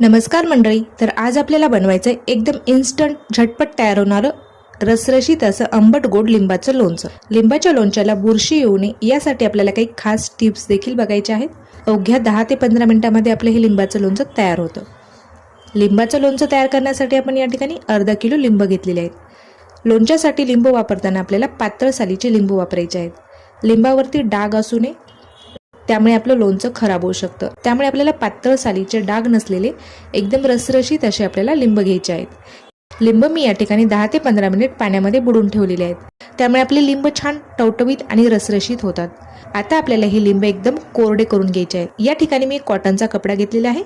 नमस्कार मंडळी तर आज आपल्याला बनवायचं आहे एकदम इन्स्टंट झटपट तयार होणारं रसरशीत असं आंबट गोड लिंबाचं लोणचं. लिंबाच्या लोणच्याला बुरशी येऊ नये यासाठी आपल्याला काही खास टिप्स देखील बघायच्या आहेत. अवघ्या दहा ते पंधरा मिनिटामध्ये आपलं हे लिंबाचं लोणचं तयार होतं. लिंबाचं लोणचं तयार करण्यासाठी आपण या ठिकाणी अर्धा किलो लिंब घेतलेले आहेत. लोणच्यासाठी लिंबू वापरताना आपल्याला पातळ सालीचे लिंबू वापरायचे आहेत. लिंबावरती डाग असू नये त्यामुळे आपलं लोणचं खराब होऊ शकतं. त्यामुळे आपल्याला पातळ सालीचे डाग नसलेले एकदम रसरशीत असे आपल्याला लिंब घ्यायचे आहेत. लिंब मी या ठिकाणी दहा ते पंधरा मिनिट पाण्यामध्ये बुडून ठेवलेले आहेत. त्यामुळे आपले लिंब छान टवटवीत आणि रसरशीत होतात. आता आपल्याला हे लिंब एकदम कोरडे करून घ्यायचे आहेत. या ठिकाणी मी कॉटनचा कपडा घेतलेला आहे.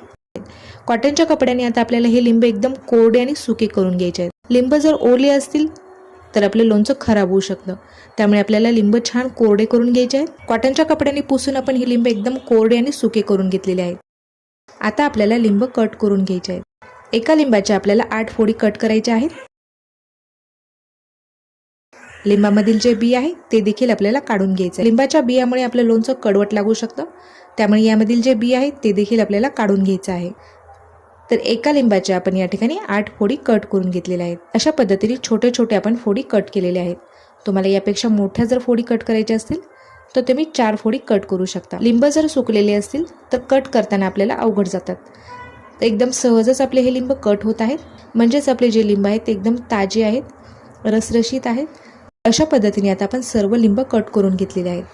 कॉटनच्या कपड्याने आता आपल्याला हे लिंब एकदम कोरडे आणि सुके करून घ्यायचे आहेत. लिंब जर ओले असतील तर आपलं लोणचं खराब होऊ शकतं त्यामुळे आपल्याला लिंब छान कोरडे करून घ्यायचे आहेत. कॉटनच्या कपड्याने पुसून आपण हे लिंब एकदम कोरडे आणि सुके करून घेतलेले आहेत. आता आपल्याला लिंब कट करून घ्यायचे आहेत. एका लिंबाच्या आपल्याला आठ फोडी कट करायच्या आहेत. लिंबामधील जे बी आहे ते देखील आपल्याला काढून घ्यायचं आहे लिंबाच्या बियामुळे आपलं लोणचं कडवट लागू शकतं. त्यामुळे यामधील जे बी आहे ते देखील आपल्याला काढून घ्यायचं आहे. तर एका लिंबाच्या आपण या ठिकाणी आठ फोडी कट करून घेतलेल्या आहेत. अशा पद्धतीने छोटे छोटे आपण फोडी कट केलेले आहेत. तुम्हाला यापेक्षा मोठ्या जर फोडी कट करायच्या असतील तर तुम्ही चार फोडी कट करू शकता. लिंब जर सुकलेले असतील तर कट करताना आपल्याला अवघड जातात. तर एकदम सहजच आपले हे लिंब कट होत आहेत. म्हणजेच आपले जे लिंब आहेत ते एकदम ताजे आहेत रसरशीत आहेत. अशा पद्धतीने आता आपण सर्व लिंब कट करून घेतलेले आहेत.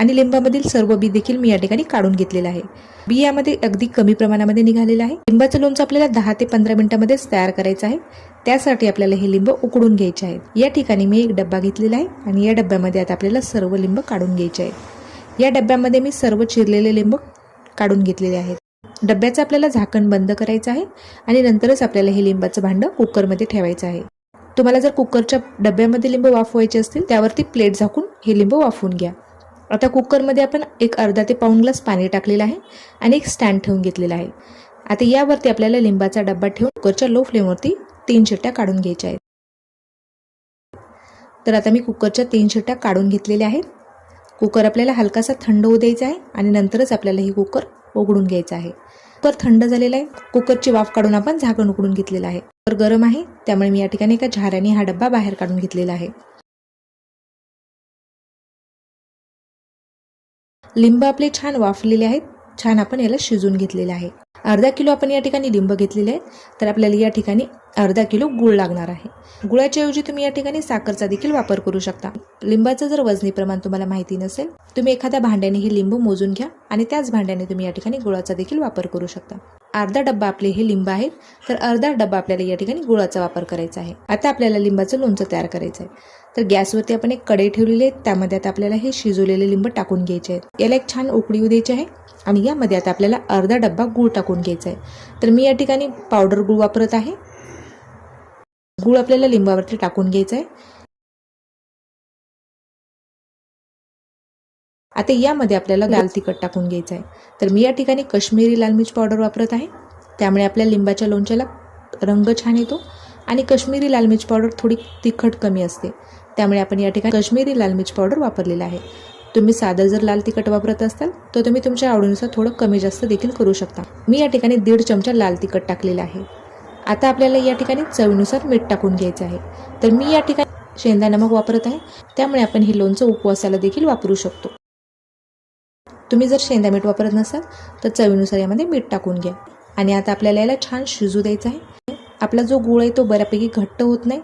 आणि लिंबामधील सर्व बी देखील मी या ठिकाणी काढून घेतलेलं आहे. बी यामध्ये अगदी कमी प्रमाणामध्ये निघालेलं आहे. लिंबाचं लोणचं आपल्याला दहा ते पंधरा मिनिटांमध्येच तयार करायचं आहे. त्यासाठी आपल्याला हे लिंब उकडून घ्यायचे आहेत. या ठिकाणी मी एक डब्बा घेतलेला आहे आणि या डब्यामध्ये आता आपल्याला सर्व लिंब काढून घ्यायचे आहेत. या डब्यामध्ये मी सर्व चिरलेले लिंब काढून घेतलेले आहेत. डब्याचं आपल्याला झाकण बंद करायचं आहे आणि नंतरच आपल्याला हे लिंबाचं भांडं कुकरमध्ये ठेवायचं आहे. तुम्हाला जर कुकरच्या डब्यामध्ये लिंब वाफवायचे असतील त्यावरती प्लेट झाकून हे लिंब वाफवून घ्या. आता कुकरमध्ये आपण एक अर्धा ते पाऊण ग्लास पाणी टाकलेलं आहे आणि एक स्टँड ठेवून घेतलेला आहे. आता यावरती आपल्याला लिंबाचा डब्बा ठेवून कुकरच्या लो फ्लेमवरती तीन शिट्ट्या काढून घ्यायच्या आहेत. तर आता मी कुकरच्या तीन शिट्ट्या काढून घेतलेल्या आहेत. कुकर आपल्याला हलकासा थंड होऊ द्यायचा आहे आणि नंतरच आपल्याला हे कुकर उघडून घ्यायचं आहे. कुकर थंड झालेला आहे. कुकरची वाफ काढून आपण झाकण उकडून घेतलेलं आहे. कुकर गरम आहे. त्यामुळे मी या ठिकाणी एका झाऱ्याने हा डब्बा बाहेर काढून घेतलेला आहे. लिंब आपले छान वाफलेले आहेत. छान आपण याला शिजून घेतलेले आहे. अर्धा किलो आपण या ठिकाणी लिंब घेतलेले आहे तर आपल्याला या ठिकाणी अर्धा किलो गुळ लागणार आहे. गुळाच्या ऐवजी तुम्ही या ठिकाणी साखरचा देखील वापर करू शकता. लिंबाचं जर वजनी प्रमाण तुम्हाला माहिती नसेल तुम्ही एखाद्या भांड्याने हे लिंब मोजून घ्या आणि त्याच भांड्याने तुम्ही या ठिकाणी गुळाचा देखील वापर करू शकता. अर्धा डब्बा आपले हे लिंब आहेत. तर अर्धा डब्बा आपल्याला या ठिकाणी गुळाचा वापर करायचा आहे. आता आपल्याला लिंबाचं लोणचं तयार करायचं आहे. तर गॅसवरती आपण एक कढई ठेवलेली आहे. त्यामध्ये आता आपल्याला हे शिजवलेले लिंब टाकून घ्यायचे आहेत. याला एक छान उकळी येऊ द्यायची आहे आणि यामध्ये आता आपल्याला अर्धा डब्बा गूळ टाकून घ्यायचा आहे. तर मी या ठिकाणी पावडर गूळ वापरत आहे. गूळ आपल्याला लिंबावरती टाकून घ्यायचा आहे. आता यामध्ये आपल्याला लाल तिखट टाकून घ्यायचं आहे. तर मी या ठिकाणी कश्मीरी लाल मिर्च पावडर वापरत आहे. त्यामुळे आपल्या लिंबाच्या लोणच्याला रंग छान येतो आणि कश्मीरी लाल मिर्च पावडर थोडी तिखट कमी असते. त्यामुळे आपण या ठिकाणी कश्मीरी लाल मिर्च पावडर वापरलेला आहे. तुम्ही साधं जर लाल तिखट वापरत असाल तर तुम्ही तुमच्या आवडीनुसार थोडं कमी जास्त देखील करू शकता. मी या ठिकाणी दीड चमचा लाल तिखट टाकलेला आहे. आता आपल्याला या ठिकाणी चवीनुसार मीठ टाकून घ्यायचं आहे. तर मी या ठिकाणी शेंदा नमक वापरत आहे. त्यामुळे आपण हे लोणचं उपवासाला देखील वापरू शकतो. तुम्ही जर शेंदा मीठ वापरत नसाल तर चवीनुसार यामध्ये मीठ टाकून घ्या. आणि आता आपल्याला याला छान शिजू द्यायचं आहे. आपला जो गुळ आहे तो बऱ्यापैकी घट्ट होत नाही.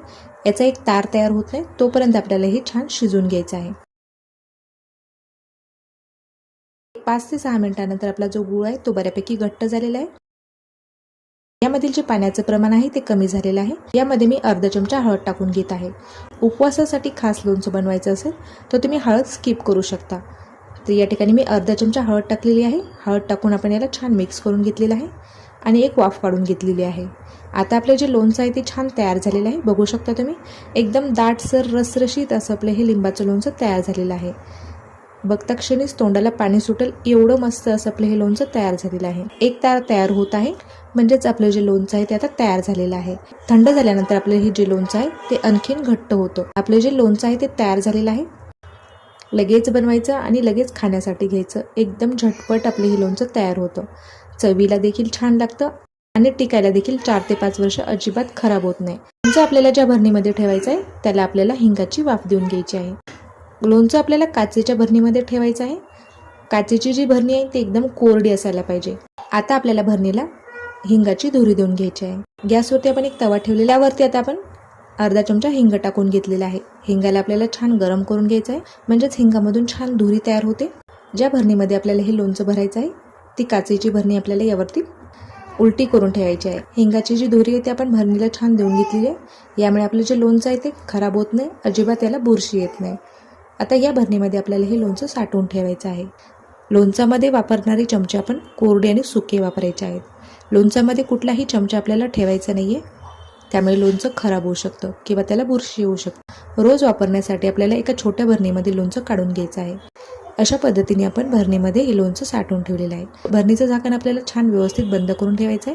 याचा एक तार तयार होत नाही तोपर्यंत आपल्याला हे छान शिजून घ्यायचं आहे. पाच ते सहा मिनिटानंतर आपला जो गुळ आहे तो बऱ्यापैकी घट्ट झालेला आहे. यामधील जे पाण्याचं प्रमाण आहे ते कमी झालेलं आहे. यामध्ये मी अर्धा चमचा हळद टाकून घेत आहे. उपवासासाठी खास लोणचं बनवायचं असेल तर तुम्ही हळद स्किप करू शकता. तर या ठिकाणी मी अर्धा चमचा हळद टाकलेली आहे. हळद टाकून आपण याला छान मिक्स करून घेतलेला आहे. आणि एक वाफ काढून घेतलेली आहे. आता आपलं जे लोणचं आहे ते छान तयार झालेलं आहे. बघू शकता तुम्ही एकदम दाटसर रसरशीत असं आपलं हे लिंबाचं लोणचं तयार झालेलं आहे. बघता क्षणीच तोंडाला पाणी सुटेल एवढं मस्त असं आपलं हे लोणचं तयार झालेलं आहे. एक तार तयार होत आहे म्हणजेच आपलं जे लोणचं आहे ते आता तयार झालेलं आहे. थंड झाल्यानंतर आपलं हे जे लोणचं आहे ते आणखीन घट्ट होतं. आपलं जे लोणचं आहे ते तयार झालेलं आहे. लगेच बनवायचं आणि लगेच खाण्यासाठी घ्यायचं. एकदम झटपट आपलं हे लोणचं तयार होतं. चवीला देखील छान लागतं आणि टिकायला देखील चार ते पाच वर्ष अजिबात खराब होत नाही. लोणचं आपल्याला ज्या भरणीमध्ये ठेवायचं आहे त्याला आपल्याला हिंगाची वाफ देऊन घ्यायची आहे. लोणचं आपल्याला काचेच्या भरणीमध्ये ठेवायचं आहे. काचेची जी भरणी आहे ती एकदम कोरडी असायला पाहिजे. आता आपल्याला भरणीला हिंगाची धुरी देऊन घ्यायची आहे. गॅसवरती आपण एक तवा ठेवलेला वरती आता आपण अर्धा चमचा हिंग टाकून घेतलेला आहे. हिंगाला आपल्याला छान गरम करून घ्यायचं आहे. म्हणजेच हिंगामधून छान धुरी तयार होते. ज्या भरणीमध्ये आपल्याला हे लोणचं भरायचं आहे ती काचेची भरणी आपल्याला यावरती उलटी करून ठेवायची आहे. हिंगाची जी दोरी आहे ती आपण भरणीला छान देऊन घेतलेली आहे. यामुळे आपलं जे लोणचं आहे ते खराब होत नाही अजिबात याला बुरशी येत नाही. आता या भरणीमध्ये आपल्याला हे लोणचं साठवून ठेवायचं आहे. लोणचामध्ये वापरणारे चमचे आपण कोरडे आणि सुके वापरायचे आहेत. लोणचामध्ये कुठलाही चमचा आपल्याला ठेवायचा नाही आहे त्यामुळे लोणचं खराब होऊ शकतं किंवा त्याला बुरशी येऊ शकतं. रोज वापरण्यासाठी आपल्याला एका छोट्या भरणीमध्ये लोणचं काढून घ्यायचं आहे. अशा पद्धतीने आपण भरणीमध्ये हे लोणचं साठवून ठेवलेलं आहे. भरणीचं झाकण आपल्याला छान व्यवस्थित बंद करून ठेवायचं आहे.